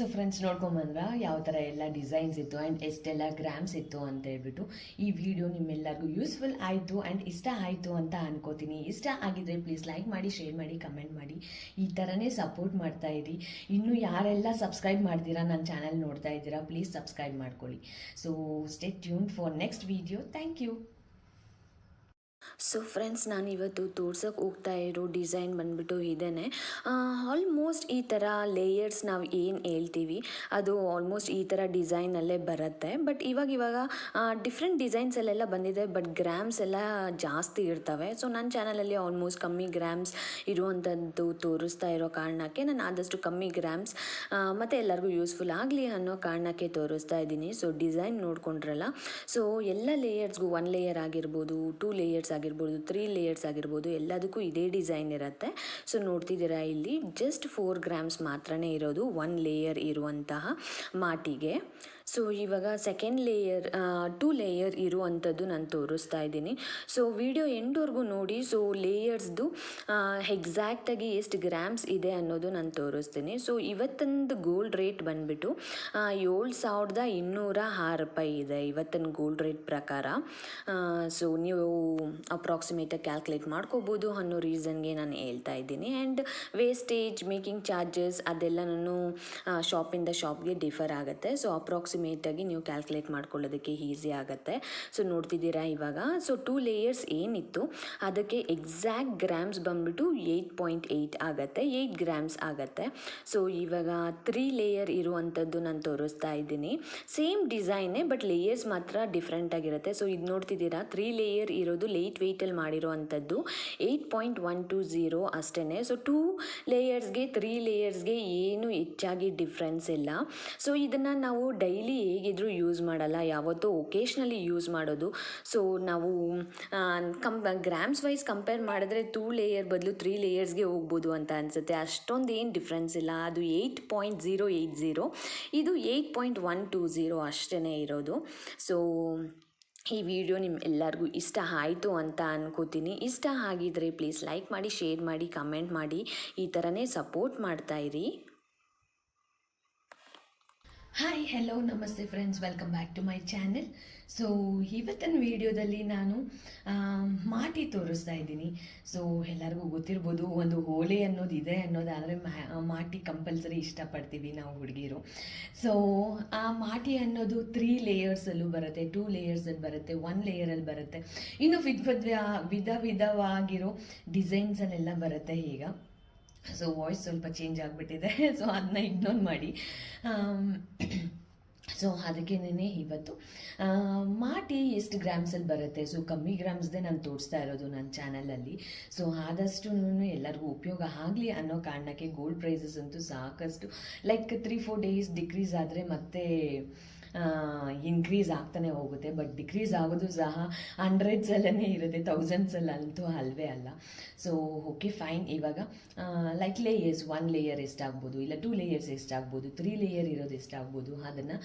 So friends ನೋಡ್ಕೊಂಬಂದ್ರ ಯಾವ ಥರ ಎಲ್ಲ ಡಿಸೈನ್ಸ್ ಇತ್ತು ಆ್ಯಂಡ್ ಎಷ್ಟೆಲ್ಲ ಗ್ರಾಮ್ಸ್ ಇತ್ತು ಅಂತ ಹೇಳ್ಬಿಟ್ಟು ಈ ವಿಡಿಯೋ ನಿಮ್ಮೆಲ್ಲರಿಗೂ ಯೂಸ್ಫುಲ್ ಆಯಿತು ಆ್ಯಂಡ್ ಇಷ್ಟ ಆಯಿತು ಅಂತ ಅನ್ಕೋತೀನಿ. ಇಷ್ಟ ಆಗಿದ್ರೆ ಪ್ಲೀಸ್ ಲೈಕ್ ಮಾಡಿ ಶೇರ್ ಮಾಡಿ ಕಮೆಂಟ್ ಮಾಡಿ. ಈ ಥರನೇ ಸಪೋರ್ಟ್ ಮಾಡ್ತಾ ಇರಿ. ಇನ್ನು ಯಾರೆಲ್ಲ ಸಬ್ಸ್ಕ್ರೈಬ್ ಮಾಡ್ತೀರಾ ನನ್ನ ಚಾನಲ್ ನೋಡ್ತಾ ಇದ್ದೀರಾ ಪ್ಲೀಸ್ ಸಬ್ಸ್ಕ್ರೈಬ್ ಮಾಡ್ಕೊಳ್ಳಿ. So stay tune for next video thank you so friends ನಾನು ಇವತ್ತು ತೋರ್ಸೋಕೆ ಹೋಗ್ತಾ ಇರೋ ಡಿಸೈನ್ ಬಂದ್ಬಿಟ್ಟು ಇದೇನೆ. ಆಲ್ಮೋಸ್ಟ್ ಈ ಥರ ಲೇಯರ್ಸ್ ನಾವು ಏನು ಹೇಳ್ತೀವಿ, ಅದು ಆಲ್ಮೋಸ್ಟ್ ಈ ಥರ ಡಿಸೈನಲ್ಲೇ ಬರುತ್ತೆ. ಬಟ್ ಇವಾಗ ಇವಾಗ ಡಿಫ್ರೆಂಟ್ ಡಿಸೈನ್ಸಲ್ಲೆಲ್ಲ ಬಂದಿದೆ ಬಟ್ ಗ್ರಾಮ್ಸ್ ಎಲ್ಲ ಜಾಸ್ತಿ ಇರ್ತವೆ. ಸೊ ನನ್ನ ಚಾನಲಲ್ಲಿ ಆಲ್ಮೋಸ್ಟ್ ಕಮ್ಮಿ ಗ್ರಾಮ್ಸ್ ಇರುವಂಥದ್ದು ತೋರಿಸ್ತಾ ಇರೋ ಕಾರಣಕ್ಕೆ ನಾನು ಆದಷ್ಟು ಕಮ್ಮಿ ಗ್ರಾಮ್ಸ್ ಮತ್ತು ಎಲ್ಲರಿಗೂ ಯೂಸ್ಫುಲ್ ಆಗಲಿ ಅನ್ನೋ ಕಾರಣಕ್ಕೆ ತೋರಿಸ್ತಾ ಇದ್ದೀನಿ. ಸೊ ಡಿಸೈನ್ ನೋಡ್ಕೊಂಡ್ರಲ್ಲ. ಸೊ ಎಲ್ಲ ಲೇಯರ್ಸ್ಗೂ ಒನ್ ಲೇಯರ್ ಆಗಿರ್ಬೋದು ಟೂ ಲೇಯರ್ಸ್ ಆಗಿರ್ಬೋದು ತ್ರೀ ಲೇಯರ್ಸ್ ಆಗಿರ್ಬೋದು, ಎಲ್ಲದಕ್ಕೂ ಇದೇ ಡಿಸೈನ್ ಇರುತ್ತೆ. ಸೊ ನೋಡ್ತಿದ್ದೀರಾ ಇಲ್ಲಿ ಜಸ್ಟ್ ಫೋರ್ ಗ್ರಾಮ್ಸ್ ಮಾತ್ರನೇ ಇರೋದು ಒನ್ ಲೇಯರ್ ಇರುವಂತಹ ಮಾಟಿಗೆ. ಸೊ ಇವಾಗ ಸೆಕೆಂಡ್ ಲೇಯರ್ ಟೂ ಲೇಯರ್ ಇರುವಂಥದ್ದು ನಾನು ತೋರಿಸ್ತಾ ಇದ್ದೀನಿ. ಸೊ ವಿಡಿಯೋ ಎಂಡ್ವರೆಗೂ ನೋಡಿ ಸೊ ಲೇಯರ್ಸ್ದು ಎಕ್ಸಾಕ್ಟಾಗಿ ಎಷ್ಟು ಗ್ರಾಮ್ಸ್ ಇದೆ ಅನ್ನೋದು ನಾನು ತೋರಿಸ್ತೀನಿ. ಸೊ ಇವತ್ತೊಂದು ಗೋಲ್ಡ್ ರೇಟ್ ಬಂದುಬಿಟ್ಟು ಏಳು ಸಾವಿರದ ಇನ್ನೂರ ಆರು ರೂಪಾಯಿ ಇದೆ ಇವತ್ತಿನ ಗೋಲ್ಡ್ ರೇಟ್ ಪ್ರಕಾರ. ಸೊ ನೀವು ಅಪ್ರಾಕ್ಸಿಮೇಟಾಗಿ ಕ್ಯಾಲ್ಕುಲೇಟ್ ಮಾಡ್ಕೋಬೋದು ಅನ್ನೋ ರೀಸನ್ಗೆ ನಾನು ಹೇಳ್ತಾ ಇದ್ದೀನಿ. ಆ್ಯಂಡ್ ವೇಸ್ಟೇಜ್ ಮೇಕಿಂಗ್ ಚಾರ್ಜಸ್ ಅದೆಲ್ಲ ನಾನು ಶಾಪಿಂದ ಶಾಪ್ಗೆ ಡಿಫರ್ ಆಗುತ್ತೆ. ಸೊ ಅಪ್ರಾಕ್ಸಿಮೇಟಾಗಿ ನೀವು ಕ್ಯಾಲ್ಕುಲೇಟ್ ಮಾಡ್ಕೊಳ್ಳೋದಕ್ಕೆ ಈಸಿ ಆಗುತ್ತೆ. ಸೊ ನೋಡ್ತಿದ್ದೀರಾ ಇವಾಗ? ಸೊ ಟೂ ಲೇಯರ್ಸ್ ಏನಿತ್ತು? ಅದಕ್ಕೆ ಎಕ್ಸಾಕ್ಟ್ ಗ್ರಾಮ್ಸ್ ಬಂದ್ಬಿಟ್ಟು ಏಯ್ಟ್ ಪಾಯಿಂಟ್ ಏಯ್ಟ್ ಆಗುತ್ತೆ. ಏಯ್ಟ್ ಗ್ರಾಮ್ಸ್ ಆಗುತ್ತೆ. ಸೊ ಇವಾಗ ತ್ರೀ ಲೇಯರ್ ಇರುವಂಥದ್ದು ನಾನು ತೋರಿಸ್ತಾ ಇದ್ದೀನಿ. ಸೇಮ್ ಡಿಸೈನೇ ಬಟ್ ಲೇಯರ್ಸ್ ಮಾತ್ರ ಡಿಫ್ರೆಂಟ್ ಆಗಿರುತ್ತೆ. ಸೊ ಇದು ನೋಡ್ತಿದ್ದೀರಾ? ತ್ರೀ ಲೇಯರ್ ಇರೋದು ಲೈಟ್ ವೆಯ್ಟಲ್ಲಿ ಮಾಡಿರೋ ಅಂಥದ್ದು eight point one two zero ಅಷ್ಟೇ ಸೊ ಟೂ ಲೇಯರ್ಸ್ಗೆ ತ್ರೀ ಲೇಯರ್ಸ್ಗೆ ಏನು ಹೆಚ್ಚಾಗಿ ಡಿಫ್ರೆನ್ಸ್ ಇಲ್ಲ. ಸೊ ಇದನ್ನು ನಾವು ಡೈಲಿ ಹೇಗಿದ್ರೂ ಯೂಸ್ ಮಾಡಲ್ಲ. ಯಾವತ್ತೂ ಒಕೇಶ್ನಲಿ ಯೂಸ್ ಮಾಡೋದು. ಸೊ ನಾವು ಕಂ ಗ್ರಾಮ್ಸ್ ವೈಸ್ ಕಂಪೇರ್ ಮಾಡಿದ್ರೆ ಟೂ ಲೇಯರ್ ಬದಲು ತ್ರೀ ಲೇಯರ್ಸ್ಗೆ ಹೋಗ್ಬೋದು ಅಂತ ಅನಿಸುತ್ತೆ. ಅಷ್ಟೊಂದು ಏನು ಡಿಫ್ರೆನ್ಸ್ ಇಲ್ಲ. ಅದು eight point zero eight zero. ಇದು eight point one two zero ಅಷ್ಟೇ ಇರೋದು. ಸೊ ಈ ವಿಡಿಯೋ ನಿಮ್ಮ ಎಲ್ಲರಿಗೂ ಇಷ್ಟ ಆಯಿತು ಅಂತ ಅನ್ಕೋತೀನಿ. ಇಷ್ಟ ಆಗಿದ್ರೆ ಪ್ಲೀಸ್ ಲೈಕ್ ಮಾಡಿ ಶೇರ್ ಮಾಡಿ ಕಮೆಂಟ್ ಮಾಡಿ, ಈ ಥರನೇ ಸಪೋರ್ಟ್ ಮಾಡ್ತಾಯಿರಿ ಹಾಯ್ ಹೆಲೋ ನಮಸ್ತೆ friends welcome back to my channel so ಇವತ್ತಿನ ವಿಡಿಯೋದಲ್ಲಿ ನಾನು ಮಾಟಿ ತೋರಿಸ್ತಾ ಇದ್ದೀನಿ. ಸೊ ಎಲ್ಲರಿಗೂ ಗೊತ್ತಿರ್ಬೋದು, ಒಂದು ಹೋಳಿ ಅನ್ನೋದು ಇದೆ ಅನ್ನೋದಾದರೆ ಮಾಟಿ ಕಂಪಲ್ಸರಿ ಇಷ್ಟಪಡ್ತೀವಿ ನಾವು ಹುಡುಗಿರು. ಸೊ ಆ ಮಾಟಿ ಅನ್ನೋದು ತ್ರೀ ಲೇಯರ್ಸಲ್ಲೂ ಬರುತ್ತೆ ಟೂ ಲೇಯರ್ಸಲ್ಲಿ ಬರುತ್ತೆ ಒನ್ ಲೇಯರಲ್ಲಿ ಬರುತ್ತೆ. ಇನ್ನು ವಿಧ ವಿಧ ವಿಧವಾಗಿರೋ ಡಿಸೈನ್ಸಲ್ಲೆಲ್ಲ ಬರುತ್ತೆ ಈಗ. ಸೊ ವಾಯ್ಸ್ ಸ್ವಲ್ಪ ಚೇಂಜ್ ಆಗಿಬಿಟ್ಟಿದೆ. ಸೊ ಅದನ್ನ ಇಗ್ನೋರ್ ಮಾಡಿ. ಸೊ ಅದಕ್ಕೇನೆ ಇವತ್ತು ಮಾಟಿ ಎಷ್ಟು ಗ್ರಾಮ್ಸಲ್ಲಿ ಬರುತ್ತೆ? ಸೊ ಕಮ್ಮಿ ಗ್ರಾಮ್ಸ್ದೇ ನಾನು ತೋರಿಸ್ತಾ ಇರೋದು ನನ್ನ ಚಾನಲಲ್ಲಿ ಸೊ ಆದಷ್ಟು ಎಲ್ಲರಿಗೂ ಉಪಯೋಗ ಆಗಲಿ ಅನ್ನೋ ಕಾರಣಕ್ಕೆ ಗೋಲ್ಡ್ ಪ್ರೈಸಸ್ ಅಂತೂ ಸಾಕಷ್ಟು like three four days decrease ಆದರೆ ಮತ್ತೆ ಇನ್ಕ್ರೀಸ್ ಆಗ್ತಾನೆ ಹೋಗುತ್ತೆ ಬಟ್ ಡಿಕ್ರೀಸ್ ಆಗೋದು ಸಹ ಹಂಡ್ರೆಡ್ಸಲ್ಲೇ ಇರುತ್ತೆ ತೌಸಂಡ್ಸಲ್ಲಂತೂ ಅಲ್ವೇ ಅಲ್ಲ. ಸೊ ಓಕೆ ಫೈನ್ ಇವಾಗ ಲೈಕ್ ಲೇಯರ್ಸ್ ಒನ್ ಲೇಯರ್ ಎಷ್ಟಾಗ್ಬೋದು ಇಲ್ಲ ಟೂ ಲೇಯರ್ಸ್ ಎಷ್ಟಾಗ್ಬೋದು ತ್ರೀ ಲೇಯರ್ ಇರೋದು ಎಷ್ಟಾಗ್ಬೋದು ಅದನ್ನು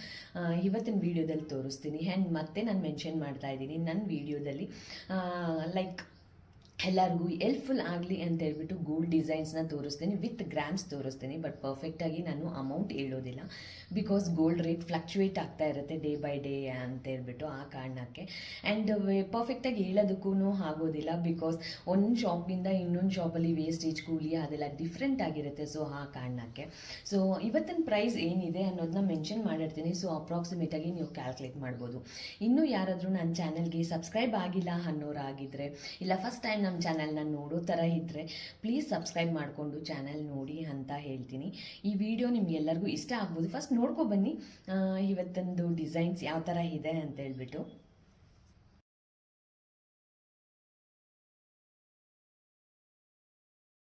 ಇವತ್ತಿನ ವೀಡಿಯೋದಲ್ಲಿ ತೋರಿಸ್ತೀನಿ. ಆ್ಯಂಡ್ ಮತ್ತೆ ನಾನು ಮೆನ್ಷನ್ ಮಾಡ್ತಾ ಇದ್ದೀನಿ ನನ್ನ ವೀಡಿಯೋದಲ್ಲಿ ಲೈಕ್ ಎಲ್ಲರಿಗೂ ಎಲ್ಪ್ಫುಲ್ ಆಗಲಿ ಅಂತ ಹೇಳ್ಬಿಟ್ಟು ಗೋಲ್ಡ್ ಡಿಸೈನ್ಸ್ನ ತೋರಿಸ್ತೀನಿ ವಿತ್ ಗ್ರಾಮ್ಸ್ ತೋರಿಸ್ತೀನಿ ಬಟ್ ಪರ್ಫೆಕ್ಟಾಗಿ ನಾನು ಅಮೌಂಟ್ ಹೇಳೋದಿಲ್ಲ. ಬಿಕಾಸ್ ಗೋಲ್ಡ್ ರೇಟ್ ಫ್ಲಕ್ಚುಯೇಟ್ ಆಗ್ತಾ ಇರುತ್ತೆ ಡೇ ಬೈ ಡೇ ಅಂತ ಹೇಳ್ಬಿಟ್ಟು ಆ ಕಾರಣಕ್ಕೆ. ಆ್ಯಂಡ್ ಪರ್ಫೆಕ್ಟಾಗಿ ಹೇಳೋದಕ್ಕೂ ಆಗೋದಿಲ್ಲ ಬಿಕಾಸ್ ಒಂದು ಶಾಪಿಂದ ಇನ್ನೊಂದು ಶಾಪಲ್ಲಿ ವೇಸ್ಟೇಜ್ ಕೂಲಿ ಅದೆಲ್ಲ ಡಿಫ್ರೆಂಟ್ ಆಗಿರುತ್ತೆ. ಸೊ ಆ ಕಾರಣಕ್ಕೆ. ಸೊ ಇವತ್ತಿನ ಪ್ರೈಸ್ ಏನಿದೆ ಅನ್ನೋದನ್ನ ಮೆನ್ಷನ್ ಮಾಡಿರ್ತೀನಿ. ಸೊ ಅಪ್ರಾಕ್ಸಿಮೇಟಾಗಿ ನೀವು ಕ್ಯಾಲ್ಕುಲೇಟ್ ಮಾಡ್ಬೋದು. ಇನ್ನೂ ಯಾರಾದರೂ ನನ್ನ ಚಾನಲ್ಗೆ ಸಬ್ಸ್ಕ್ರೈಬ್ ಆಗಿಲ್ಲ ಅನ್ನೋರಾಗಿದ್ದರೆ ಇಲ್ಲ ಫಸ್ಟ್ ಟೈಮ್ ನಮ್ಮ ಚಾನಲ್ನ ನೋಡೋ ಥರ ಇದ್ದರೆ ಪ್ಲೀಸ್ ಸಬ್ಸ್ಕ್ರೈಬ್ ಮಾಡಿಕೊಂಡು ಚಾನಲ್ ನೋಡಿ ಅಂತ ಹೇಳ್ತೀನಿ. ಈ ವಿಡಿಯೋ ನಿಮಗೆಲ್ಲರಿಗೂ ಇಷ್ಟ ಆಗ್ಬೋದು. ಫಸ್ಟ್ ನೋಡ್ಕೊ ಬನ್ನಿ. ಇವತ್ತೊಂದು ಡಿಸೈನ್ಸ್ ಯಾವ ಥರ ಇದೆ ಅಂತ ಹೇಳ್ಬಿಟ್ಟು.